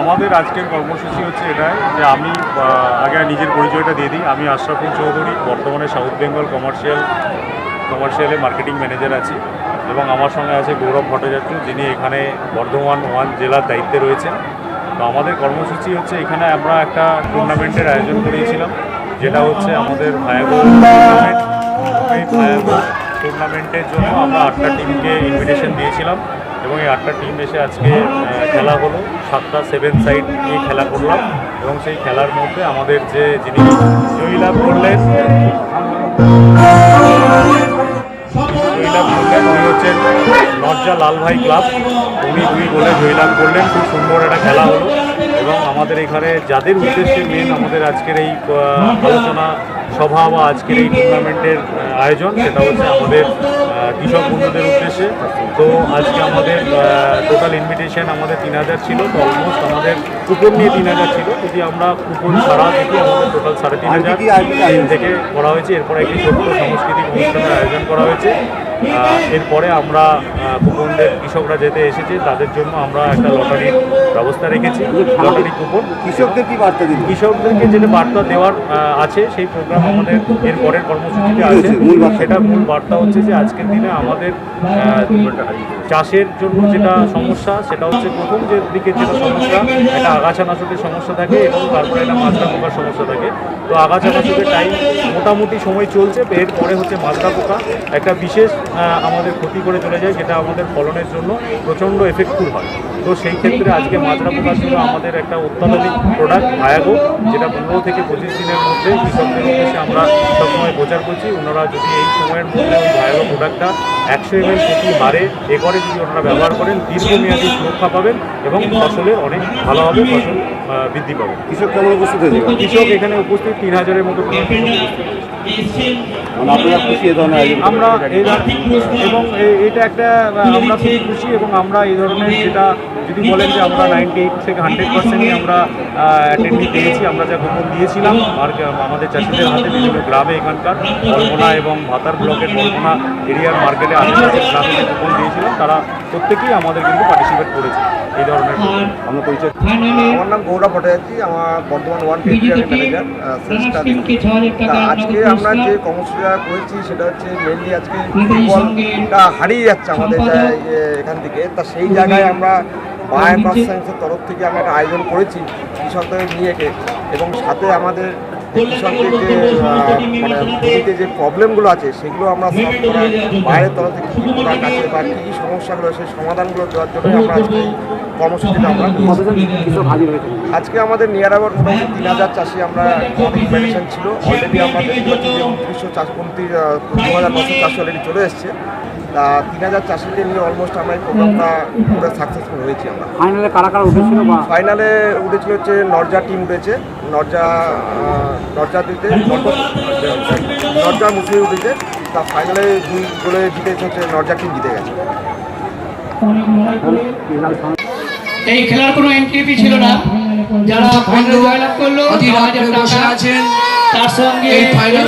আমাদের আজকের কর্মসূচি হচ্ছে এটাই যে আমি আগে নিজের পরিচয়টা দিয়ে দিই। আমি আশরাফুল চৌধুরী, বর্তমানে সাউথ বেঙ্গল কমার্শিয়াল কমার্শিয়ালে মার্কেটিং ম্যানেজার আছি এবং আমার সঙ্গে আছে গৌরব ভট্টাচার্য, যিনি এখানে বর্ধমান ওয়ান জেলার দায়িত্বে রয়েছেন। তো আমাদের কর্মসূচি হচ্ছে এখানে আমরা একটা টুর্নামেন্টের আয়োজন করিয়েছিলাম, যেটা হচ্ছে আমাদের টুর্নামেন্ট টুর্নামেন্টের জন্য আমরা আটটা টিমকে ইনভিটেশন দিয়েছিলাম। এবং এই আটটা টিম এসে আজকে খেলা হলো। সাতটা সেভেন সাইড নিয়ে খেলা করলাম এবং সেই খেলার মধ্যে আমাদের যে যিনি জয়ী লাভ করলেন, জয়লাভ করলেন, উনি নর্জা লালভাই ক্লাব। উনি দুই গোলে জয়লাভ করলেন। খুব সুন্দর একটা খেলা হলো। এবং আমাদের এখানে যাদের উদ্দেশ্যে মেন আমাদের আজকের এই আলোচনা সভা বা আজকের এই টুর্নামেন্টের আয়োজন, সেটা হচ্ছে আমাদের কৃষক বন্ধুদের উদ্দেশ্যে তো আজকে আমাদের টোটাল ইনভিটেশন আমাদের তিন হাজার ছিল তো অলমোস্ট আমাদের কুপন নিয়ে তিন হাজার ছিল। যদি আমরা কুপন ছাড়া দেখি আমাদের টোটাল সাড়ে তিন হাজার থেকে করা হয়েছে। এরপরে একটি ছোট্ট সাংস্কৃতিক অনুষ্ঠানের আয়োজন করা হয়েছে। এরপরে আমরা কুপনদের কৃষকরা যেতে এসেছে তাদের জন্য আমরা একটা লটারির ব্যবস্থা রেখেছি লটারি কুপন। কৃষকদের কি বার্তা দিন কৃষকদেরকে যেটা বার্তা দেওয়ার আছে সেই প্রোগ্রাম আমাদের এর পরের কর্মসূচিতে আছে। সেটা মূল বার্তা হচ্ছে যে আজকের দিনে আমাদের চাষের জন্য যেটা সমস্যা সেটা হচ্ছে প্রথম যে দিকে যেটা সমস্যা একটা আগাছা নাশকের সমস্যা থাকে এবং তারপরে একটা মাজরা পোকার সমস্যা থাকে। তো আগাছা নাশকের টাইম মোটামুটি সময় চলছে এরপরে হচ্ছে মাজরা পোকা একটা বিশেষ আমাদের ক্ষতি করে চলে যায় যেটা আমাদের ফলনের জন্য প্রচণ্ড এফেক্টফুল হয়। তো সেই ক্ষেত্রে আজকে মাজরা পোকার ছিল আমাদের একটা অত্যাধুনিক প্রোডাক্ট ভায়াগো যেটা পনেরো থেকে পঁচিশ দিনের মধ্যে কৃষকদের উদ্দেশ্যে আমরা সবসময় প্রচার করছি। ওনারা যদি এই সময়ের মধ্যে ওই ভায়াগো প্রোডাক্টটা একশো এমএল প্রতি হারে একরে যদি ওনারা ব্যবহার করেন দীর্ঘমেয়াদী সুরক্ষা পাবেন এবং ফসলের অনেক ভালোভাবে ফসল বৃদ্ধি পাবে। কৃষক কেমন উপস্থিত হয়েছে? কৃষক এখানে উপস্থিত তিন হাজারের মতো মানে আমরা এই এবং এ- এটা একটা আমরা খুবই খুশি এবং আমরা এই ধরনের যেটা যদি বলেন যে আমরা নাইনটি এইট থেকে হান্ড্রেড পার্সেন্টই আমরা অ্যাটেন্ডি পেয়েছি আমরা যা গোপন দিয়েছিলাম আর আমাদের চাষিদের হাতে বিভিন্ন গ্রামে এখানকার বলগোনা এবং ভাতার ব্লকের বলগোনা এরিয়ার মার্কেটে আশেপাশের গ্রামে গোপন দিয়েছিলাম তারা প্রত্যেকেই আমাদের কিন্তু পার্টিসিপেট করেছে এই ধরনের program। পরিচয় আমার নাম গৌরব ভট্টাচার্য আমার বর্ধমান ওয়ান ম্যানেজার আজকে আমরা যে কর্মসূচিটা করেছি সেটা হচ্ছে মেনলি আজকে ফুটবলটা হারিয়ে যাচ্ছে আমাদের এখান থেকে তা সেই জায়গায় আমরা সায়েন্সের তরফ থেকে আমরা একটা আয়োজন করেছি কৃষকদের নিয়ে এবং সাথে আমাদের যে যে মানে প্রবলেমগুলো আছে সেগুলো আমরা বাইরের তরফ থেকে কী প্রোডাক্ট আছে বা কী কী সমস্যাগুলো সেই সমাধানগুলো দেওয়ার জন্য আমরা আজকে কর্মসূচিটা আমরা আজকে আমাদের নিয়ার অ্যাবাউট মোটামুটি তিন হাজার চাষি আমরা মেডিসিন ছিল। অলরেডি আমাদের উনত্রিশশো চাষ উনত্রিশ দু হাজার নশো চাষি অলরেডি চলে এসছে। তা তিন হাজার চাষিকে নিয়ে অলমোস্ট আমরা এই প্রোগ্রামটা করে সাকসেসফুল হয়েছি আমরা। ফাইনালে কারা কারা উঠেছিল ফাইনালে উঠেছিল হচ্ছে নরজা টিম উঠেছে নরজা নরজা দিতে নরজা মুসলিম উঠেছে তা ফাইনালে দুই গোলে জিতেছে হচ্ছে নরজা টিম জিতে গেছে। এই খেলার কোনো এন্ট্রি ছিল না। যারা ফাইনাল জয়লাভ করল তার সঙ্গে এই ফাইনাল